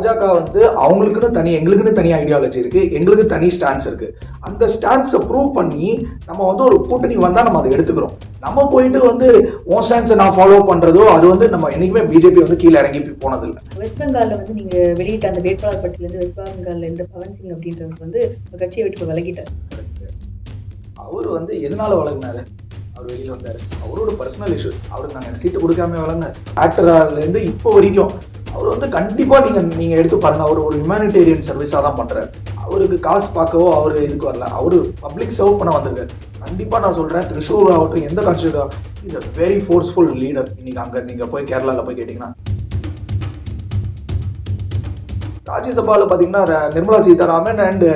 பாஜக வந்து அவங்களுக்குன்னு தனி எங்களுக்குன்னு தனி ஐடியாலஜி இருக்கு எங்களுக்கு தனி ஸ்டாண்ட்ஸ் இருக்கு. அந்த ஸ்டாண்ட்ஸை ப்ரூவ் பண்ணி நம்ம வந்து ஒரு கூட்டணி வந்தா நம்ம அதை எடுத்துக்கிறோம். நம்ம போயிட்டு வந்து உன் ஸ்டாண்ட்ஸை நான் ஃபாலோ பண்றதோ அது வந்து நம்ம என்னைக்குமே பிஜேபி வந்து கீழே இறங்கி போனதில்லை. வெஸ்ட் பெங்கால்ல வந்து நீங்க வெளியிட்ட அந்த வேட்பாளர் பட்டியலேருந்து வெஸ்ட் பெங்கால்ல இருந்து பவன் சிங் அப்படின்றவர் வந்து கட்சியை விட்டு விலகிட்டார். அவர் வந்து எதனால வழங்கினாரு அவர் வெளியில வந்தாரு. அவரோட பர்சனல் இஷ்யூஸ் அவருக்கு நாங்க சீட்டு கொடுக்காம வளர்ந்தார் ஆக்டர்ல இருந்து இப்போ வரைக்கும் அவர் வந்து கண்டிப்பாக நீங்கள் நீங்கள் எடுத்து பாருங்க. அவர் ஒரு ஹியூமானிட்டேரியன் சர்வீஸாக தான் பண்ணுறாரு அவருக்கு காசு பார்க்கவோ அவர் இதுக்கு வரல. அவரு பப்ளிக் சர்வ் பண்ண வந்திருக்காரு. கண்டிப்பாக நான் சொல்கிறேன் திருஷூர் ஆகட்டும் எந்த constitute is a very forceful leader இன்னைக்கு அங்கே நீங்கள் போய் கேரளாவில் போய் கேட்டிங்கன்னா. ராஜ்யசபாவில் பார்த்தீங்கன்னா நிர்மலா சீதாராமன் அண்டு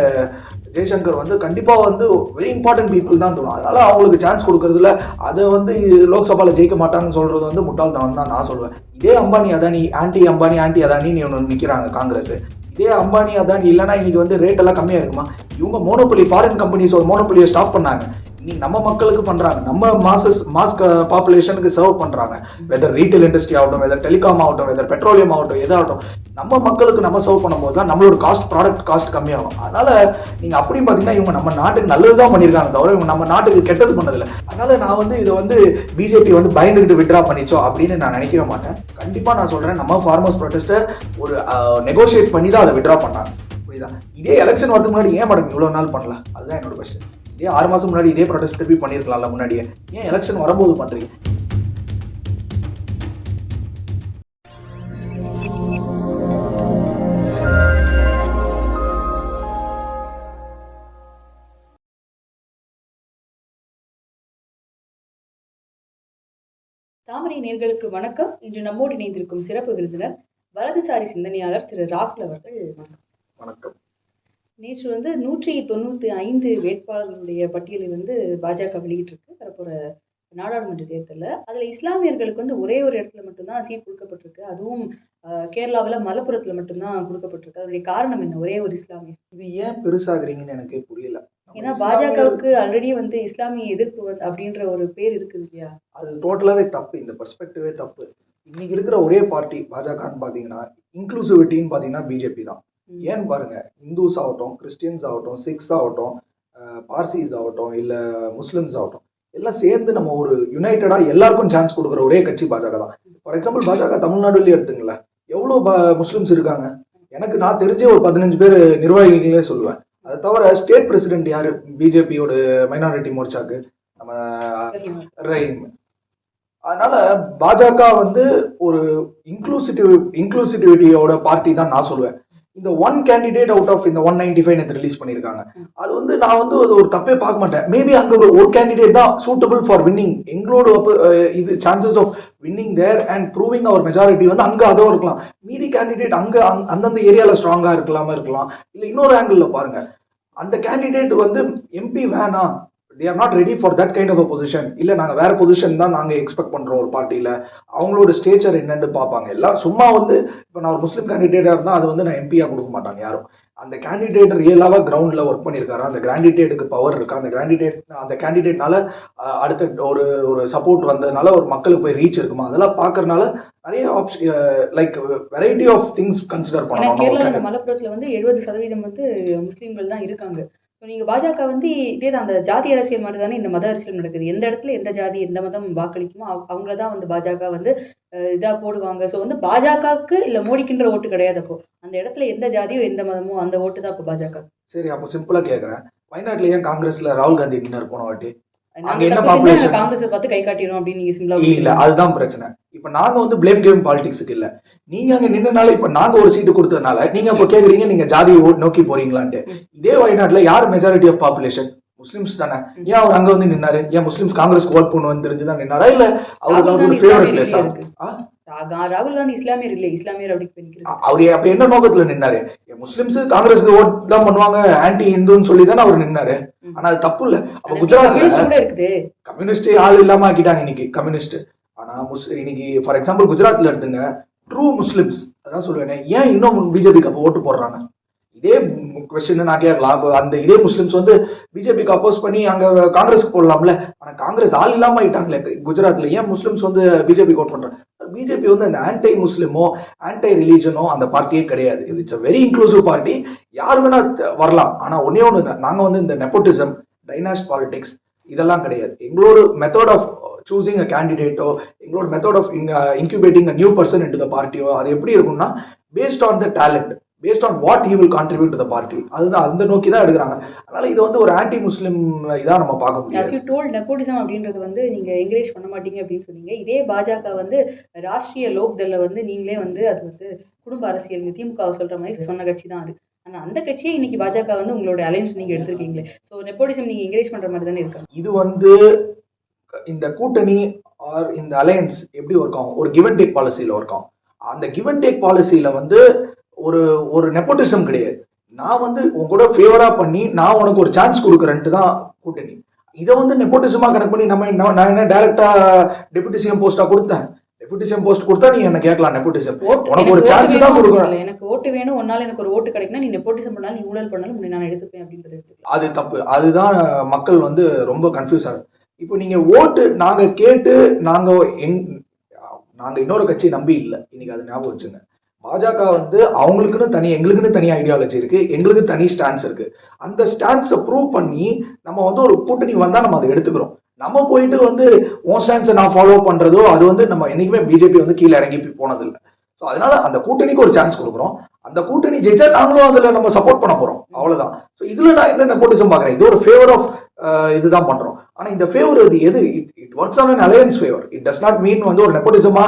ஜெய்சங்கர் வந்து கண்டிப்பாக வந்து வெரி இம்பார்ட்டன்ட் பீப்புள் தான் தோணும். அதனால அவங்களுக்கு சான்ஸ் கொடுக்கறதுல அதை வந்து லோக்சபாவில் ஜெயிக்க மாட்டாங்கன்னு சொல்கிறது வந்து முட்டாள்தனம் தான் நான் சொல்லுவேன் இதே அம்பானி அதானி ஆன்டி அம்பானி ஆன்டி அதானின்னு ஒன்று நிற்கிறாங்க காங்கிரஸ். இதே அம்பானி அதானி இல்லைன்னா இன்னைக்கு வந்து ரேட் எல்லாம் கம்மியாக இருக்குமா? இவங்க மோனோபொலி ஃபாரின் கம்பெனிஸ் ஒரு மோனோபொலியை ஸ்டாப் பண்ணாங்க. நீ நம்ம மக்களுக்கு பண்றாங்க. நம்ம மாசஸ் மாஸ் பாப்புலேஷனுக்கு சர்வ் பண்றாங்க. வெதர் ரீட்டைல் இண்டஸ்ட்ரி ஆகட்டும் வெதர் டெலிகாம் ஆகட்டும் வெதர் பெட்ரோலியம் ஆகட்டும் எதாகட்டும் நம்ம மக்களுக்கு நம்ம சர்வ் பண்ணும்போது தான் நம்மளோட காஸ்ட் ப்ராடக்ட் காஸ்ட் கம்மியாகும். அதனால நீங்க அப்படி பாத்தீங்கன்னா இவங்க நம்ம நாட்டுக்கு நல்லது தான் பண்ணியிருக்காங்க தவிர இவங்க நம்ம நாட்டுக்கு கெட்டது பண்ணதில்லை. அதனால நான் வந்து இதை வந்து பிஜேபி வந்து பயந்துகிட்டு விட்ரா பண்ணிச்சோ அப்படின்னு நான் நினைக்கவே மாட்டேன். கண்டிப்பா நான் சொல்றேன் நம்ம ஃபார்மர்ஸ் ப்ரொடெஸ்ட்டை ஒரு நெகோஷியேட் பண்ணி தான் அதை விட்ரா பண்ணாங்க. புரியுதா? இதே எலெக்ஷன் வரதுக்கு முன்னாடி ஏன் மேடம் இவ்வளவு நாள் பண்ணல? அதுதான் என்னோட கொஸ்டின் இதே ஆறு மாசம் முன்னாடி இதே ப்ரொடெஸ்ட் திருப்பி பண்ணிருக்கலாம்ல முன்னாடியே? ஏன் எலெக்ஷன் வரும்போது பண்றீங்க? தாமரை நேர்களுக்கு வணக்கம். இன்று நம்மோடு இணைந்திருக்கும் சிறப்பு விருந்தினர் வலதுசாரி சிந்தனையாளர் திரு ராகுல் அவர்கள். வணக்கம். வணக்கம். நேற்று வந்து நூற்றி தொண்ணூத்தி ஐந்து வேட்பாளர்களுடைய பட்டியலை வந்து பாஜக வெளியிட்டிருக்கு. வரப்போற நாடாளுமன்ற தேர்தலில். அதில் இஸ்லாமியர்களுக்கு வந்து ஒரே ஒரு இடத்துல மட்டும்தான் சீட் கொடுக்கப்பட்டிருக்கு. அதுவும் கேரளாவுல மலப்புரத்துல மட்டும்தான் கொடுக்கப்பட்டிருக்கு. அதனுடைய காரணம் என்ன? ஒரே ஒரு இஸ்லாமியர் இது ஏன் பெருசாகிறீங்கன்னு எனக்கே புரியல. ஏன்னா பாஜகவுக்கு ஆல்ரெடி வந்து இஸ்லாமிய எதிர்ப்பு வந்து அப்படின்ற ஒரு பேர் இருக்குது இல்லையா? அது டோட்டலாவே தப்பு. இந்த பெர்ஸ்பெக்டிவே தப்பு. இன்னைக்கு இருக்கிற ஒரே பார்ட்டி பாஜகன்னு பாத்தீங்கன்னா இன்க்ளூசிவிட்டின்னு பாத்தீங்கன்னா பிஜேபி தான். ஏன்னு பாருங்க இந்துஸ் ஆகட்டும் கிறிஸ்டியன்ஸ் ஆகட்டும் சிக்ஸ் ஆகட்டும் பார்சிஸ் ஆகட்டும் இல்ல முஸ்லிம்ஸ் ஆகட்டும் எல்லாம் சேர்ந்து நம்ம ஒரு யுனைடடா எல்லாருக்கும் சான்ஸ் கொடுக்குற ஒரே கட்சி பாஜக தான். ஃபார் எக்ஸாம்பிள் பாஜக தமிழ்நாடுலயே எடுத்துங்களேன். எவ்வளவு ப- முஸ்லிம்ஸ் இருக்காங்க? எனக்கு நான் தெரிஞ்சே ஒரு பதினஞ்சு பேர் நிர்வாகிகளே சொல்லுவேன். அதை தவிர ஸ்டேட் பிரசிடென்ட் யாரு? பிஜேபியோட மைனாரிட்டி மோர்ச்சாக்கு நம்ம ரஹீம். அதனால பாஜக வந்து ஒரு இன்க்ளூசிட்டிவ் இன்க்ளூசிட்டிவிட்டியோட பார்ட்டி தான் நான் சொல்லுவேன். இந்த ஒன் கேண்டிடேட் அவுட் ஆஃப் இந்த ஒன் நைன்டி ஃபைவ் நேற்று ரிலீஸ் பண்ணியிருக்காங்க. அது வந்து நான் வந்து அது ஒரு தப்பே பார்க்க மாட்டேன். மேபி அங்க ஒரு ஒரு கேண்டிடேட் தான் சூட்டபிள் ஃபார் வின்னிங் எங்களோட இது chances of winning there and proving our majority வந்து அங்க அதோ இருக்கலாம். மீதி கேண்டிடேட் அங்க அந்தந்த ஏரியால ஸ்ட்ராங்கா இருக்கலாம இருக்கலாம். இல்ல இன்னொரு ஆங்கிள் பாருங்க. அந்த கேண்டிடேட் வந்து எம்பி வேணாம். They are not ready for that kind of a position இல்ல நாங்க வேற பொசிஷன் தான் நாங்க எக்ஸ்பெக்ட் பண்றோம் ஒரு பார்ட்டியில அவங்களோட ஸ்டேச்சர் என்னன்னு பார்ப்பாங்க. எல்லாம் சும்மா வந்து இப்போ நான் ஒரு முஸ்லீம் கேண்டிடேட்டா இருந்தா அது வந்து நான் எம்பியா கொடுக்க மாட்டாங்க யாரும். அந்த கேண்டிடேட் ரியலாவா கிரவுண்ட்ல ஒர்க் பண்ணியிருக்காரு? அந்த கேண்டிடேட்டுக்கு பவர் இருக்கா? அந்த கேண்டிடேட் அந்த கேண்டிடேட்னால அடுத்த ஒரு ஒரு சப்போர்ட் வந்ததுனால ஒரு மக்களுக்கு போய் ரீச் இருக்குமா? அதெல்லாம் பார்க்கறதுனால நிறைய option like variety of things consider கேரளால நம்ம மலப்புரத்துல வந்து எழுபது சதவீதம் வந்து முஸ்லீம்கள் தான் இருக்காங்க. ஸோ நீங்க பாஜக வந்து இதே தான் அந்த ஜாதி அரசியல் மாதிரி தானே இந்த மத அரசியல் நடக்குது. எந்த இடத்துல எந்த ஜாதி எந்த மதம் வாக்களிக்குமோ அவங்கள தான் வந்து பாஜக வந்து அஹ், இதா போடுவாங்க. ஸோ வந்து பாஜகவுக்கு இல்ல மோடிக்குன்ற ஓட்டு கிடையாது அப்போ. அந்த இடத்துல எந்த ஜாதியோ எந்த மதமோ அந்த ஓட்டு தான் இப்போ பாஜக. சரி அப்போ சிம்பிளா கேக்குறேன். வயநாட்டுல ஏன் காங்கிரஸ்ல ராகுல் காந்தி நின்னர் போன வாட்டி? காங்கிரஸை பார்த்து கை காட்டிடும் அப்படின்னு நீங்க சிம்பிளா இல்ல அதுதான் பிரச்சனை. இப்ப நாங்க வந்து பிளேம் கேம் பாலிடிக்ஸுக்கு இல்ல. நீங்க அங்க நின்னனால இப்ப நாங்க ஒரு சீட்டு கொடுத்ததுனால நீங்க இப்ப கேக்குறீங்க நீங்க ஜாதியை ஓ- நோக்கி போறீங்களான்ட்டு. இதே வயநாட்டுல யார் மெஜாரிட்டி ஆஃப் பாப்புலேஷன் முஸ்லிம்ஸ் தானே. ஏன் அவர் அங்க வந்து நின்னாரு? ஏன் முஸ்லிம்ஸ் காங்கிரஸ் ஓட் பண்ணுவோம்னு தெரிஞ்சுதான் நின்னாரா? இல்ல அவருக்கு அவரோட ஃபேவரட் பிளேஸா ராகுல் காந்தி இஸ்லாமியர் இல்லை இஸ்லாமியர் அப்படி அவரு அப்ப என்ன நோக்கத்துல நின்னாரு? முஸ்லிம்ஸ் காங்கிரஸ்க்கு ஓட் தான் பண்ணுவாங்க ஆன்டி இந்துன்னு சொல்லி தானே அவர் நின்னாரு. ஆனா அது தப்பு இல்ல. அப்ப குஜராத்ல இருக்குது. கம்யூனிஸ்ட் ஆள் இல்லாம ஆக்கிட்டாங்க இன்னைக்கு கம்யூனிஸ்ட் ஆனா முஸ் இன்னைக்கு ஃபார் எக்ஸாம்பிள் குஜராத்ல எடுத்துங்க. ட்ரூ முஸ்லிம்ஸ் அதான் சொல்லுவேன் ஏன் இன்னும் பிஜேபிக்கு அப்போ ஓட்டு போடுறாங்க? இதே கொஸ்டின் நான் கேட்கலாம். அந்த இதே முஸ்லிம்ஸ் வந்து பிஜேபிக்கு அப்போஸ் பண்ணி அங்க காங்கிரஸ்க்கு போடலாம்ல. ஆனா காங்கிரஸ் ஆள் இல்லாம ஆயிட்டாங்களே குஜராத்ல. ஏன் முஸ்லிம்ஸ் வந்து பிஜேபிக்கு ஓட் பண்றாங்க? பிஜேபி வந்து அந்த ஆன்டை முஸ்லிமோ ஆன்டை ரிலீஜனோ அந்த பார்ட்டியே கிடையாது. இது இட்ஸ் வெரி இன்க்ளூசிவ் பார்ட்டி யார் வேணா வரலாம். ஆனா ஒன்னே ஒன்று நாங்க வந்து இந்த நெப்போட்டிசம் டைனாஸ்ட் பாலிடிக்ஸ் இதெல்லாம் கிடையாது. எங்களோட மெத்தட் ஆஃப் சூசிங் அ கேண்டிடேட்டோ எங்களோட method of incubating a new person in the பார்ட்டியோ அது எப்படி இருக்கும்னா based on the talent based on what he will contribute to the party அதுதான் அந்த நோக்கி தான் எடுக்கிறாங்க. அதனால இது வந்து ஒரு ஆன்டி முஸ்லிம் இதா நம்ம பார்க்க you told நெப்போட்டிசம் அப்படின்றது வந்து நீங்க என்கரேஜ் பண்ண மாட்டீங்க அப்படின்னு சொன்னீங்க. இதே பாஜக வந்து ராஷ்ட்ரிய லோக் தள்ல வந்து நீங்களே வந்து அது வந்து குடும்ப அரசியல் திமுக சொல்ற மாதிரி சொன்ன கட்சி தான் அது. ஆனா அந்த கட்சியே இன்னைக்கு பாஜக வந்து உங்களோட அலைன்ஸ் நீங்க எடுத்திருக்கீங்களே. சோ நெப்போட்டிசம் நீங்க என்கரேஜ் பண்ற மாதிரி தானே இருக்கு. இது வந்து இந்த கூட்டணி ஆர் இந்த அலையன்ஸ் எப்படி ஒர்க் ஆகும்? ஒரு கிவ் அண்ட் டேக் பாலிசியில் ஒர்க் ஆகும். அந்த கிவ் அண்ட் டேக் பாலிசியில் வந்து ஒரு ஒரு நெப்போட்டிசம் கிடையாது. நான் வந்து உன் கூட ஃபேவரா பண்ணி நான் உனக்கு ஒரு சான்ஸ் கொடுக்குறேன்ட்டு தான் கூட்டணி. இதை வந்து நெப்போட்டிசமா கனெக்ட் பண்ணி நம்ம நான் என்ன டைரக்டா டெபுட்டி சிஎம் போஸ்டா கொடுத்தேன்? டெபுட்டி சிஎம் போஸ்ட் கொடுத்தா நீ என்ன கேட்கலாம் நெப்போட்டிசம் உனக்கு ஒரு சான்ஸ் தான் கொடுக்குறேன். எனக்கு ஓட்டு வேணும் ஒன்னால எனக்கு ஒரு ஓட்டு கிடைக்குன்னா நீ நெப்போட்டிசம் பண்ணாலும் நீ ஊழல் பண்ணாலும் நான் எடுத்துப்பேன் அப்படின்றது அது தப்பு. அதுதான் மக்கள் வந்து ரொம்ப கன்ஃபியூஸ் ஆகுது. இப்போ நீங்க ஓட்டு நாங்க கேட்டு நாங்க எங் நாங்க இன்னொரு கட்சியை நம்பி இல்லை. இன்னைக்கு அது ஞாபகம் வச்சுங்க. பாஜக வந்து அவங்களுக்குன்னு தனி எங்களுக்குன்னு தனி ஐடியாலஜி இருக்கு. எங்களுக்கு தனி ஸ்டாண்ட்ஸ் இருக்கு. அந்த ஸ்டாண்ட்ஸை ப்ரூவ் பண்ணி நம்ம வந்து ஒரு கூட்டணி வந்தா நம்ம அதை எடுத்துக்கிறோம். நம்ம போயிட்டு வந்து உன் ஸ்டாண்ட்ஸை நான் ஃபாலோ பண்றதோ அது வந்து நம்ம என்னைக்குமே பிஜேபி வந்து கீழே இறங்கி போய் போனதில்லை. ஸோ அதனால அந்த கூட்டணிக்கு ஒரு சான்ஸ் கொடுக்குறோம். அந்த கூட்டணி ஜெயிச்சா நாங்களும் அதுல நம்ம சப்போர்ட் பண்ண போறோம். அவ்வளவுதான். ஸோ இதுல நான் என்ன நெப்போட்டிசம் பாக்குறேன் இது ஒரு ஃபேவர் ஆஃப் இதுதான் பண்றோம். ஆனா இந்த ஃபேவர் இது எது? It works on an alliance favour it does not mean வந்து ஒரு நெப்போட்டிசமா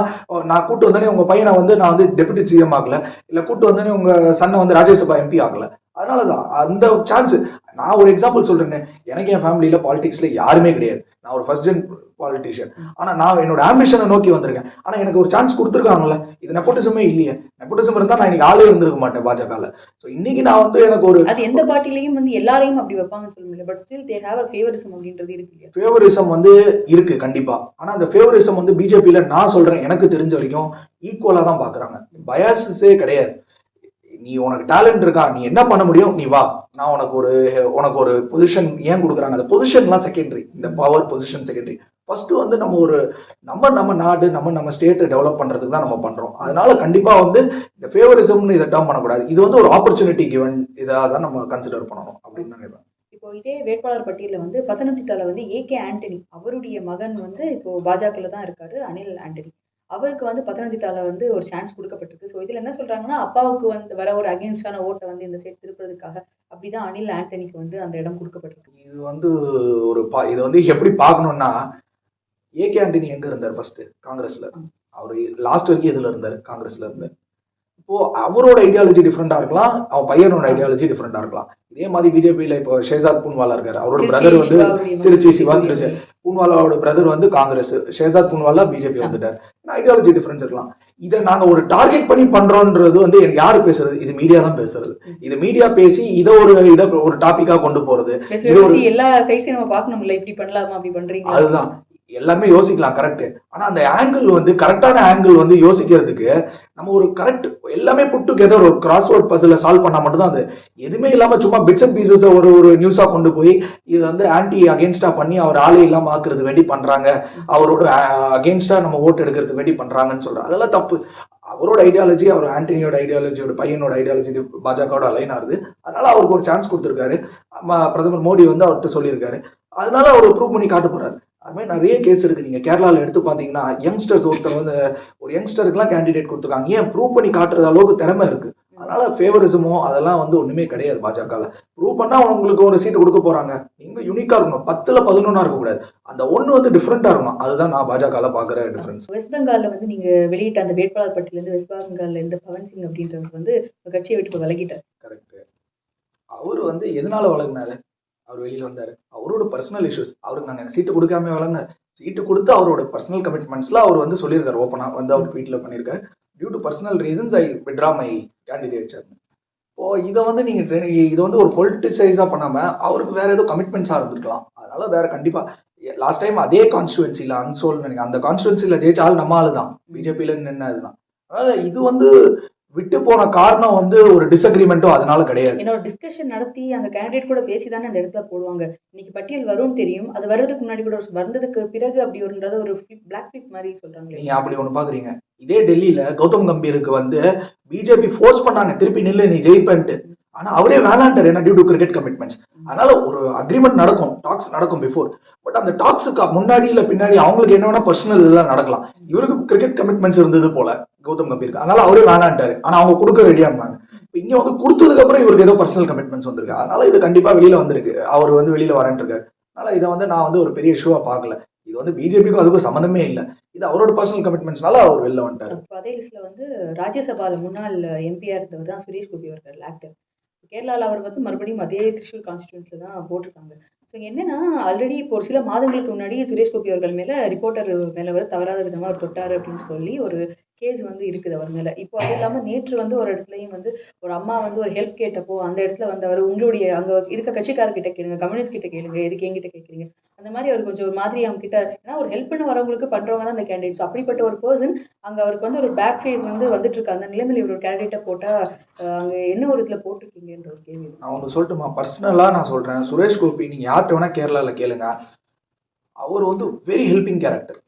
நான் கூட்டு வந்தோடனே உங்க பையனை வந்து நான் வந்து டெபுட்டி சிஎம் ஆகல இல்ல கூட்டு வந்தோடனே உங்க சன்னை வந்து ராஜ்யசபா எம்பி ஆகல அதனாலதான் அந்த சான்ஸ் நான் ஒரு எக்ஸாம்பிள் சொல்றேன். எனக்கு என் ஃபேமிலியில பாலிடிக்ஸ்ல யாருமே கிடையாது. நான் ஒரு ஃபர்ஸ்ட் ஜென் பாலிட்டிஷியன் ஆனா நான் என்னோட ஆம்பிஷனை நோக்கி வந்திருக்கேன். ஆனா எனக்கு ஒரு சான்ஸ் கொடுத்துருக்காங்கல்ல. இது நெப்போட்டிசமே இல்லையே. நெப்போட்டிசம் இருந்தா நான் இன்னைக்கு ஆளே இருந்திருக்க மாட்டேன் பாஜகல. ஸோ இன்னைக்கு நான் வந்து எனக்கு ஒரு அது எந்த பார்ட்டிலையும் வந்து எல்லாரையும் அப்படி வைப்பாங்கன்னு சொல்ல முடியல. But still they have a favouritism அப்படின்றது இருக்கு ஃபேவரிசம் வந்து இருக்கு கண்டிப்பா. ஆனா அந்த ஃபேவரிசம் வந்து பிஜேபியில நான் சொல்றேன். எனக்கு தெரிஞ்ச வரைக்கும் ஈக்குவலா தான் பாக்குறாங்க. பயாசஸே கிடையாது. நீ உனக்கு டேலண்ட் இருக்கா? நீ என்ன பண்ண முடியும்? நீ வா. நான் உனக்கு ஒரு உனக்கு ஒரு பொசிஷன் ஏன் கொடுக்குறாங்க? அந்த பொசிஷன்லாம் செகண்டரி இந்த பவர் பொசிஷன் செகண்டரி ஃபர்ஸ்ட் வந்து நம்ம ஒரு நம்ம நம்ம நாடு நம்ம நம்ம ஸ்டேட்டை டெவலப் பண்ணுறதுக்கு தான் நம்ம பண்ணுறோம் அதனால கண்டிப்பாக வந்து இந்த ஃபேவரிசம்னு இதை டேர்ம் பண்ணக்கூடாது. இது வந்து ஒரு ஆப்பர்ச்சுனிட்டி கிவன் இதாக தான் நம்ம கன்சிடர் பண்ணணும் அப்படின்னு நினைப்பேன். இப்போ இதே வேட்பாளர் பட்டியலில் வந்து பத்தனம்திட்டால வந்து ஏகே ஆண்டனி அவருடைய மகன் வந்து இப்போ பாஜகவில் தான் இருக்காரு அனில் ஆண்டனி. அவருக்கு வந்து பத்தனம்திட்டால வந்து ஒரு சான்ஸ் கொடுக்கப்பட்டிருக்கு. ஸோ இதில் என்ன சொல்றாங்கன்னா அப்பாவுக்கு வந்து வர ஒரு அகேன்ஸ்டான ஓட்டை வந்து இந்த சைடு திருப்புறதுக்காக அப்படிதான் அனில் ஆண்டனிக்கு வந்து அந்த இடம் கொடுக்கப்பட்டிருக்கு. இது வந்து ஒரு பா இது வந்து எப்படி பார்க்கணும்னா ஏகே ஆண்டனி எங்க இருந்தார் ஃபர்ஸ்ட் காங்கிரஸ்ல. அவர் லாஸ்ட் வரைக்கும் எதுல இருந்தார்? காங்கிரஸ்ல இருந்தார். இப்போ அவரோட ஐடியாலஜி டிஃப்ரெண்டா இருக்கலாம் அவன் பையனோட ஐடியாலஜி டிஃப்ரெண்டா இருக்கலாம். இதே மாதிரி பிஜேபியில இப்போ ஷேசாத் பூன்வாலா இருக்காரு. அவரோட பிரதர் வந்து திருச்சி சிவா. திருச்சி பூன்வாலாவோட பிரதர் வந்து காங்கிரஸ். ஷேசாத் பூன்வாலா பிஜேபி வந்துட்டார். ஐடியாலஜி டிஃபரன்ஸ் இருக்கலாம். இதை நாங்க ஒரு டார்கெட் பண்ணி பண்றோன்றது வந்து யாரு பேசுறது? இது மீடியா தான் பேசுறது. இது மீடியா பேசி இதை ஒரு இதை ஒரு டாபிக்கா கொண்டு போறது. எல்லா சைஸையும் நம்ம பார்க்கணும்ல. இப்படி பண்ணலாமா? அப்படி பண்றீங்களா? அதுதான். எல்லாமே யோசிக்கலாம் கரெக்ட் ஆனா அந்த ஆங்கிள் வந்து கரெக்டான ஆங்கிள் வந்து யோசிக்கிறதுக்கு நம்ம ஒரு கரெக்ட் எல்லாமே புட் டுகெதர் ஒரு கிராஸ் வேர்ட் பசில சால்வ் பண்ணா மட்டும்தான் அது. எதுவுமே இல்லாம சும்மா பிட்ஸ் அண்ட் பீசஸ் ஒரு ஒரு நியூஸா கொண்டு போய் இது வந்து ஆன்டி அகேன்ஸ்டா பண்ணி அவர் ஆளே இல்லாம ஆக்குறது வேண்டி பண்றாங்க. அவரோட அகேன்ஸ்டா நம்ம ஓட்டு எடுக்கிறது வேண்டி பண்றாங்கன்னு சொல்றோம் அதெல்லாம் தப்பு. அவரோட ஐடியாலஜி அவர் ஆண்டனியோட ஐடியாலஜியோட பையனோட ஐடியாலஜி பாஜகவோட அலைன் ஆகுது. அதனால அவருக்கு ஒரு சான்ஸ் கொடுத்துருக்காரு. ம- பிரதமர் மோடி வந்து அவர்கிட்ட சொல்லியிருக்காரு. அதனால அவர் ப்ரூவ் பண்ணி காட்ட போறாரு. அது மாதிரி நிறைய கேஸ் இருக்கு. நீங்க கேரளால எடுத்து பாத்தீங்கன்னா யங்ஸ்டர்ஸ் ஒருத்தர் வந்து ஒரு யங்ஸ்டருக்குலாம் கேண்டிடேட் கொடுத்துருக்காங்க. ஏன்? ப்ரூவ் பண்ணி காட்டுறது அளவுக்கு திறமை இருக்கு. அதனால ஃபேவரிசமோ அதெல்லாம் வந்து ஒண்ணுமே கிடையாது பாஜகல. ப்ரூவ் பண்ணா உங்களுக்கு ஒரு சீட்டு கொடுக்க போறாங்க. நீங்க யூனிக்கா இருக்கணும். பத்துல பதினொன்னா இருக்கக்கூடாது. அந்த ஒண்ணு வந்து டிஃப்ரெண்டா இருக்கணும். அதுதான் நான் பாஜகல பாக்குற டிஃபரன்ஸ் வெஸ்ட் பெங்கால்ல வந்து நீங்க வெளியிட்ட அந்த வேட்பாளர் பட்டியல இருந்து வெஸ்ட் பெங்கால்ல இருந்து பவன் சிங் அப்படின்றவர் வந்து கட்சியை விட்டு விலகிட்டார். கரெக்ட் அவர் வந்து எதனால வழங்கினாரு? அவர் வெளியில் வந்தார். அவரோட பர்சனல் இஷ்யூஸ் அவருக்கு நாங்கள் சீட்டு கொடுக்காம வழங்க சீட்டு கொடுத்து அவரோட பர்சனல் கமிட்மெண்ட்ஸில் அவர் வந்து சொல்லியிருக்காரு ஓப்பனாக வந்து அவர் ட்வீட்ல பண்ணியிருக்காரு. Due to personal reasons I withdraw my candidate இப்போ இதை வந்து நீங்கள் இதை இது வந்து ஒரு பொலிட்டிசைஸாக பண்ணாமல் அவருக்கு வேறு ஏதோ கமிட்மெண்ட்ஸாக இருந்திருக்கலாம். அதனால் வேற கண்டிப்பாக லாஸ்ட் டைம் அதே கான்ஸ்டுவன்சியில் அன்சோல் நினைக்கிறேன். அந்த கான்ஸ்டுவன்சியில் ஜெயிச்ச ஆள் நம்ம ஆள் தான் பிஜேபியில் நின்று அதுதான். அதனால இது வந்து விட்டு போன காரணம் வந்து ஒரு டிஸ்அக்ரிமெண்ட்டும் அதனால கிடையாது. ஏன்னா ஒரு டிஸ்கஷன் நடத்தி அந்த கேண்டிடேட் கூட பேசி தானே அந்த இடத்துல போடுவாங்க. இன்னைக்கு பட்டியல் வரும்னு தெரியும். அது வர்றதுக்கு முன்னாடி கூட வந்ததுக்கு பிறகு அப்படி ஒருன்றது ஒரு பிளாக் ஃபிளிப் மாதிரி சொல்றாங்களே. நீங்க அப்படி ஒண்ணு பாக்குறீங்க. இதே டெல்லியில கௌதம் கம்பீருக்கு வந்து பிஜேபி ஃபோர்ஸ் பண்ணாங்க. திருப்பி நில்லு நீ ஜெயிப்பேன்ட்டு ஆனா அவரே வேணான்ட்டார் என்ன? டியூ டு கிரிக்கெட் கமிட்மெண்ட்ஸ் அதனால ஒரு அக்ரிமெண்ட் நடக்கும். டாக்ஸ் நடக்கும் பிஃபோர் பட் அந்த டாக்ஸுக்கு முன்னாடி இல்ல பின்னாடி அவங்களுக்கு என்ன வேணா பர்சனல் இதெல்லாம் நடக்கலாம். இவருக்கு கிரிக்கெட் கமிட்மெண்ட்ஸ் இருந்தது போல. கௌதம் கம்பீருக்கு அதனால அவரே வேணான்ட்டாரு. ஆனா அவங்க கொடுக்க ரெடியா இருந்தாங்க இப்ப இங்க வந்து கொடுத்ததுக்கு அப்புறம் இவருக்கு ஏதோ பர்சனல் கமிட்மெண்ட்ஸ் வந்திருக்கு. அதனால இது கண்டிப்பா வெளியில வந்திருக்கு. அவர் வந்து வெளியில வரேன் அதனால இதை வந்து நான் வந்து ஒரு பெரிய இஷ்யூவா பார்க்கல. இது வந்து பிஜேபிக்கும் அதுக்கும் சம்மந்தமே இல்லை. இது அவரோட பர்சனல் கமிட்மெண்ட்ஸ்னால அவர் வெளில வந்துட்டாரு. அதே லிஸ்ட்ல வந்து ராஜ்யசபால முன்னாள் எம்பியா இருந்தவர் தான் சுரேஷ் கோபி அவர்கள் ஆக்டர் கேரளாவில் அவர் வந்து மறுபடியும் அதே திருச்சூர் கான்ஸ்டியூன்ஸில் தான் போட்டிருக்காங்க. ஸோ என்னன்னா ஆல்ரெடி இப்போ ஒரு சில மாதங்களுக்கு முன்னாடி சுரேஷ் கோபி அவர்கள் மேலே ரிப்போர்ட்டர் மேலே வர தவறாத விதமாக அவர் தொட்டார் அப்படின்னு சொல்லி ஒரு கேஸ் வந்து இருக்குது அவர் மேலே. இப்போ அது இல்லாமல் நேற்று வந்து ஒரு இடத்துலையும் வந்து ஒரு அம்மா வந்து ஒரு ஹெல்ப் கேட்டப்போ அந்த இடத்துல வந்து அவர் உங்களுடைய அங்கே இருக்க கட்சிக்காரர்கிட்ட கேளுங்க கம்யூனிஸ்ட் கிட்ட கேளுங்க எதுக்கு என்கிட்ட கேட்குறீங்க அந்த மாதிரி அவர் கொஞ்சம் ஒரு மாதிரி அவங்க கிட்ட ஏன்னா ஒரு ஹெல்ப் பண்ண வரவங்களுக்கு பண்றவங்க தான் அந்த கேண்டிடேட்ஸ் அப்படிப்பட்ட ஒரு பர்சன் அங்க அவருக்கு வந்து ஒரு பேக் ஃபேஸ் வந்து வந்துட்டு இருக்க. அந்த நிலைமையில இவர் ஒரு கேண்டிடேட்டை போட்டா அங்கே அங்க என்ன ஒரு இதுல போட்டிருக்கீங்கன்ற ஒரு கேள்வி. நான் ஒன்று சொல்லட்டுமா? பர்சனலாக நான் சொல்கிறேன் சுரேஷ் கோபி நீங்கள் யார்கிட்ட வேணால் கேரளாவில் கேளுங்க. அவர் வந்து வெரி ஹெல்பிங் கேரக்டர்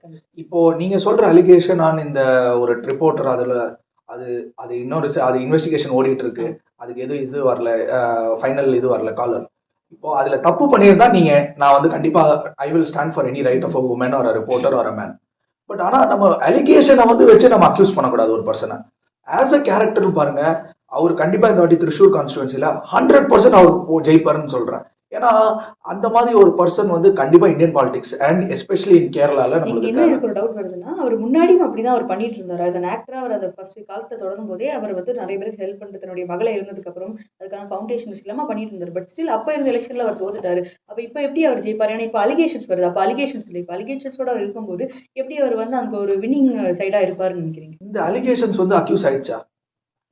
இப்போ நீங்கள் சொல்கிற அலிகேஷன் ஆன் இந்த ஒரு ரிப்போர்ட்டர் அதில் அது அது இன்னொரு அது இன்வெஸ்டிகேஷன் ஓடிட்டு இருக்கு. அதுக்கு எதுவும் இது வரல ஃபைனல் இது வரல காலர். இப்போ அதில் தப்பு பண்ணியிருந்தா நீங்கள் நான் வந்து கண்டிப்பாக I will stand for any right of a woman or reporter or a man but ஆனால் நம்ம அலிகேஷனை வந்து வச்சு நம்ம அக்யூஸ் பண்ணக்கூடாது ஒரு பர்சனை ஆஸ் அ கேரக்டர் பாருங்க அவர் கண்டிப்பா இந்த வாட்டி திருஷூர் கான்ஸ்டுவன்சில ஹண்ட்ரட் பர்சன்ட் அவர் ஜெயிப்பாருன்னு சொல்றேன். ஏன்னா அந்த மாதிரி ஒரு பர்சன் வந்து கண்டிப்பா Indian politics and especially in கேரளால நம்மளுக்கு என்ன. எனக்கு ஒரு டவுட் வருதுன்னா அவர் முன்னாடியும் அப்படிதான் அவர் பண்ணிட்டு இருந்தார். As an actor அவர் அதை ஃபர்ஸ்ட் காலத்தை தொடரும் போதே அவர் வந்து நிறைய பேருக்கு ஹெல்ப் பண்ணிட்டு தன்னுடைய மகளை இழந்ததுக்கு அப்புறம் அதுக்கான ஃபவுண்டேஷன் இல்லாம பண்ணிட்டு இருந்தார். பட் ஸ்டில் அப்போ இருந்த எலெக்ஷன்ல அவர் தோத்துட்டாரு. அப்ப இப்போ எப்படி அவர் ஜெயிப்பார்? ஏன்னா இப்போ அலிகேஷன்ஸ் வருது. அப்போ அலிகேஷன்ஸ் இல்லை. இப்போ அலிகேஷன்ஸோட அவர் இருக்கும்போது எப்படி அவர் வந்து அங்க ஒரு வின்னிங் சைடா இருப்பாருன்னு நினைக்கிறீங்க? இந்த அலிகேஷன்ஸ் வந்து அக்யூஸ் ஆயிடுச்சா?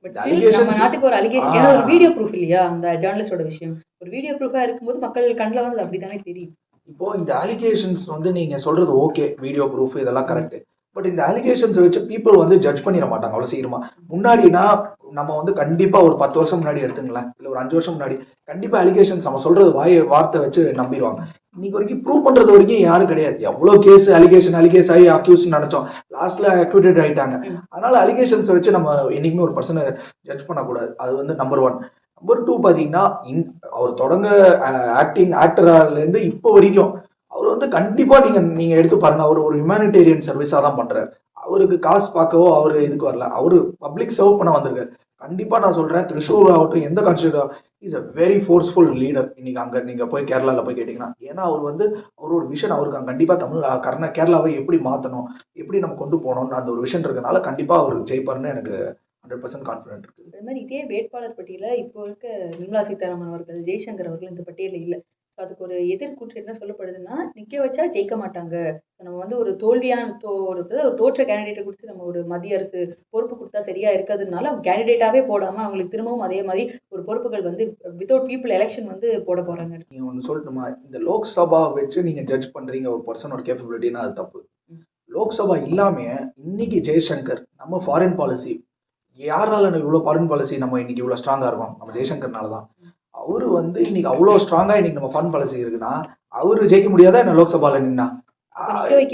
நாட்டுக்கு ஒரு அலிகேஷன் ஆ. ஏன்னா ஒரு வீடியோ ப்ரூஃப் இல்லையா அந்த ஜேர்னலிஸ்டோட விஷயம்? ஒரு வீடியோ ப்ரூஃபா இருக்கும்போது மக்கள் கண்ணில் வந்து அப்படித்தானே தெரியும். இப்போ இந்த அலிகேஷன்ஸ் வந்து நீங்க சொல்றது ஓகே வீடியோ ப்ரூஃப் இதெல்லாம் கரெக்ட் பட் இந்த அலிகேஷன்ஸ் வச்சு பீப்புள் வந்து ஜட்ஜ் பண்ணிட மாட்டாங்க அவ்வளவு சீக்கிரமா. முன்னாடினா நம்ம வந்து கண்டிப்பா ஒரு பத்து வருஷம் முன்னாடி எடுத்துங்களேன். இல்ல ஒரு அஞ்சு வருஷம் முன்னாடி. கண்டிப்பா அலிகேஷன்ஸ் நம்ம சொல்றது வாய வார்த்தை வச்சு நம்பிடுவாங்க. இன்னைக்கு வரைக்கும் ப்ரூவ் பண்றது வரைக்கும் யாரும் கிடையாது. எவ்வளவு கேஸ் அலிகேஷன் அலிகேஸ் ஆகி அக்யூஸ் நினைச்சோம். லாஸ்ட்ல அக்யூட்டட் ஆயிட்டாங்க. அதனால அலிகேஷன்ஸ் வச்சு நம்ம என்னைக்குமே ஒரு பர்சனை ஜட்ஜ் பண்ணக்கூடாது. அது வந்து நம்பர் ஒன் நம்பர் டூ பாத்தீங்கன்னா இன்- அவர் தொடங்க ஆக்டிங் ஆக்டர்ல இருந்து இப்போ வரைக்கும் அவர் வந்து கண்டிப்பா நீங்க நீங்க எடுத்து பாருங்க. அவர் ஒரு ஹியூமானிட்டேரியன் சர்வீஸா தான் பண்றாரு. அவருக்கு காசு பார்க்கவோ அவர் இதுக்கு வரல. அவரு பப்ளிக் சர்வ் பண்ண வந்திருக்காரு. கண்டிப்பா நான் சொல்றேன் திருஷூர் ஆகட்டும் எந்த constitute is a very forceful leader இன்னைக்கு அங்க நீங்க போய் கேரளால போய் கேட்டீங்கன்னா ஏன்னா அவர் வந்து அவரோட விஷன் அவருக்கு அங்க கண்டிப்பா தமிழ் கர்ண கேரளாவை எப்படி மாத்தணும் எப்படி நம்ம கொண்டு போகணும்னு அந்த ஒரு விஷன் இருக்கனால கண்டிப்பா அவர் ஜெயிப்பாருன்னு எனக்கு ஹண்ட்ரட் பர்சன்ட் கான்ஃபிடென்ட் இருக்கு. அதே மாதிரி இதே வேட்பாளர் பட்டியல இப்போ இருக்க நிர்மலா சீதாராமன் அவர்கள் ஜெய்சங்கர் அவர்கள் இந்த பட்டியலில் இல்லை. ஸோ அதுக்கு ஒரு எதிர்கூற்று என்ன சொல்லப்படுதுன்னா நிக்க வச்சா ஜெயிக்க மாட்டாங்க. நம்ம வந்து ஒரு தோல்வியான தோ ஒரு ஒரு தோற்ற கேண்டிடேட்டை கொடுத்து நம்ம ஒரு மத்திய அரசு பொறுப்பு கொடுத்தா சரியா இருக்காதுனால அவங்க கேண்டிடேட்டாவே போடாம அவங்களுக்கு திரும்பவும் அதே மாதிரி ஒரு பொறுப்புகள் வந்து வித்தவுட் பீப்புள் எலெக்ஷன் வந்து போட போறாங்க. நீங்க ஒன்று சொல்லணுமா இந்த லோக்சபா வச்சு நீங்க ஜட்ஜ் பண்றீங்க ஒரு பர்சனோட கேப்பபிலிட்டினா அது தப்பு. லோக்சபா இல்லாம இன்னைக்கு ஜெய்சங்கர் நம்ம ஃபாரின் பாலிசி யாரால இவ்வளோ ஃபாரின் பாலிசி நம்ம இன்னைக்கு இவ்வளோ ஸ்ட்ராங்கா இருக்கோம்? நம்ம ஜெய்சங்கர்னால தான் அவரு வந்து இன்னைக்கு அவ்வளோ ஸ்ட்ராங்கா இன்னைக்கு நம்ம ஃபாரின் பாலிசி இருக்குன்னா அவரு ஜெயிக்க முடியாதா என்ன லோக்சபால நின்னா? வைக்க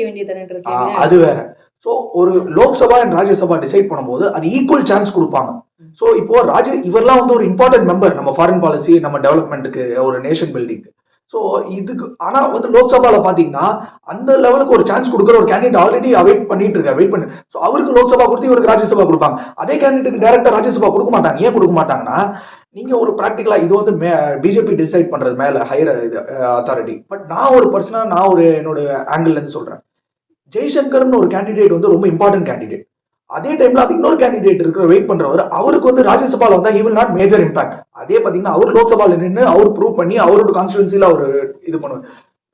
அது வேற. சோ ஒரு லோக்சபா அண்ட் ராஜ்யசபா டிசைட் பண்ணும்போது அது ஈக்குவல் சான்ஸ் கொடுப்பாங்க. சோ இப்போ ராஜ இவரெல்லாம் வந்து ஒரு இம்பார்ட்டன்ட் மெம்பர் நம்ம ஃபாரின் பாலிசி நம்ம டெவலப்மெண்ட்டுக்கு ஒரு நேஷன் பில்டிங் ஸோ இதுக்கு ஆனால் வந்து லோக்சபாவில் பார்த்தீங்கன்னா அந்த லெவலுக்கு ஒரு சான்ஸ் கொடுக்குற ஒரு கேண்டிடேட் ஆல்ரெடி அவைட் பண்ணிட்டு இருக்காரு வெயிட் பண்ணி ஸோ அவருக்கு லோக்சபா கொடுத்து இவருக்கு ராஜ்யசபா கொடுப்பாங்க. அதே கேண்டிடேட்டுக்கு டேரக்டாக ராஜ்யசபா கொடுக்க மாட்டாங்க. ஏன் கொடுக்க மாட்டாங்கன்னா நீங்கள் ஒரு ப்ராக்டிக்கலாக இது வந்து மே பிஜேபி டிசைட் பண்ணுறது மேலே ஹையர் இது அத்தாரிட்டி பட் நான் ஒரு பர்சனாக நான் ஒரு என்னோட ஆங்கிள்லேருந்து சொல்கிறேன் ஜெய்சங்கர்னு ஒரு கேண்டிடேட் வந்து ரொம்ப இம்பார்ட்டன்ட் கேண்டிடேட் அதே டைம்ல அது இன்னொரு கேண்டிடேட் இருக்கிற வெயிட் பண்றவர் அவருக்கு வந்து ராஜ்யசபால வந்தா இவில் நாட் மேஜர் இம்பாக்ட் அதே பாத்தீங்கன்னா அவர் லோக்சபால நின்று அவர் ப்ரூவ் பண்ணி அவரோட கான்ஸ்டுவன்சில அவர் இது பண்ணுவார்.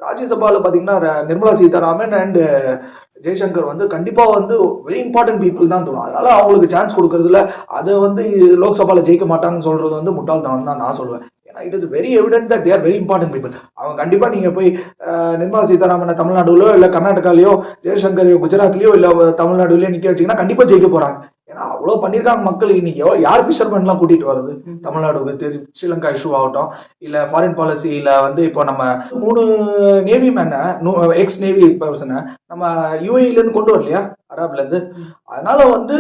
ராஜ்யசபால பாத்தீங்கன்னா நிர்மலா சீதாராமன் அண்ட் ஜெய்சங்கர் வந்து கண்டிப்பா வந்து வெரி இம்பார்ட்டன்ட் பீப்புள் தான் தோணும். அதனால அவங்களுக்கு சான்ஸ் கொடுக்கறதுல அதை வந்து லோக்சபால ஜெயிக்க மாட்டாங்கன்னு சொல்றது வந்து முட்டாள்தனம் தான் நான் சொல்லுவேன். ஏன்னா it is very evident that there very important people அவங்க கண்டிப்பா நீங்க போய் நிர்மலா சீதாராமனை தமிழ்நாடுலயோ இல்ல கர்நாடகாலயோ ஜெய்சங்கரையோ குஜராத்லயோ இல்ல தமிழ்நாடுலயோ நிக்க வச்சீங்கன்னா கண்டிப்பா ஜெயிக்க போறாங்க. ஏன்னா அவ்வளோ பண்ணியிருக்காங்க மக்கள். இன்னைக்கு எவ்வளோ யார் ஃபிஷர்மேன்லாம் கூட்டிட்டு வருது. தமிழ்நாடுக்கு திரு ஸ்ரீலங்கா இஷ்யூ ஆகட்டும் இல்லை ஃபாரின் பாலிசியில் வந்து இப்போ நம்ம மூணு நேவி மேனை எக்ஸ் நேவி பர்சனை நம்ம யூஏஇலேருந்து கொண்டு வரலையா? அரப்லேருந்து. அதனால வந்து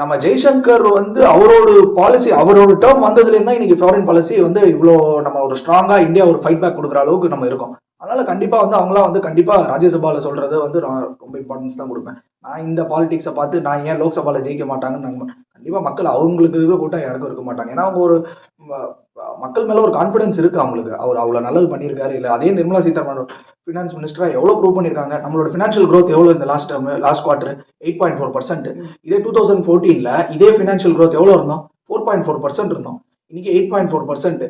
நம்ம ஜெய்சங்கர் வந்து அவரோட பாலிசி அவரோட டேர்ம் வந்ததுலேருந்து தான் இன்னைக்கு ஃபாரின் பாலிசி வந்து இவ்வளோ நம்ம ஒரு ஸ்ட்ராங்காக இந்தியா ஒரு ஃபைட் பேக் கொடுக்குற அளவுக்கு நம்ம இருக்கோம். அதனால கண்டிப்பா வந்து அவங்களாம் வந்து கண்டிப்பா ராஜ்யசபால சொல்றது வந்து நான் ரொம்ப இம்பார்ட்டன்ஸ் தான் கொடுப்பேன். நான் இந்த பாலிடிக்ஸை பார்த்து நான் ஏன் லோக்சபால ஜெயிக்க மாட்டாங்கன்னு கண்டிப்பா மக்கள் அவங்களுக்கு இருக்கிற கூட்டம் யாருக்கும் இருக்க மாட்டாங்க. ஏன்னா அவங்க ஒரு மக்கள் மேல ஒரு கான்பிடன்ஸ் இருக்கு அவங்களுக்கு. அவர் அவ்வளவு நல்லது பண்ணியிருக்காரு இல்ல அதே நிர்மலா சீதாராமன் ஃபினான்ஸ் மினிஸ்டரா எவ்வளவு ப்ரூவ் பண்ணிருக்காங்க நம்மளோட ஃபினான்ஷியல் க்ரோத் எவ்வளவு இந்த last term last quarter eight point four percent இதே டூ தௌசண்ட் ஃபோர்டீன்ல இதே ஃபினான்ஷியல் க்ரோத் எவ்வளவு இருந்தோம்? ஃபோர் பாயிண்ட் ஃபோர் பர்சன்ட் இருந்தோம். இன்னைக்கு எயிட் பாயிண்ட் ஃபோர் பர்சன்ட்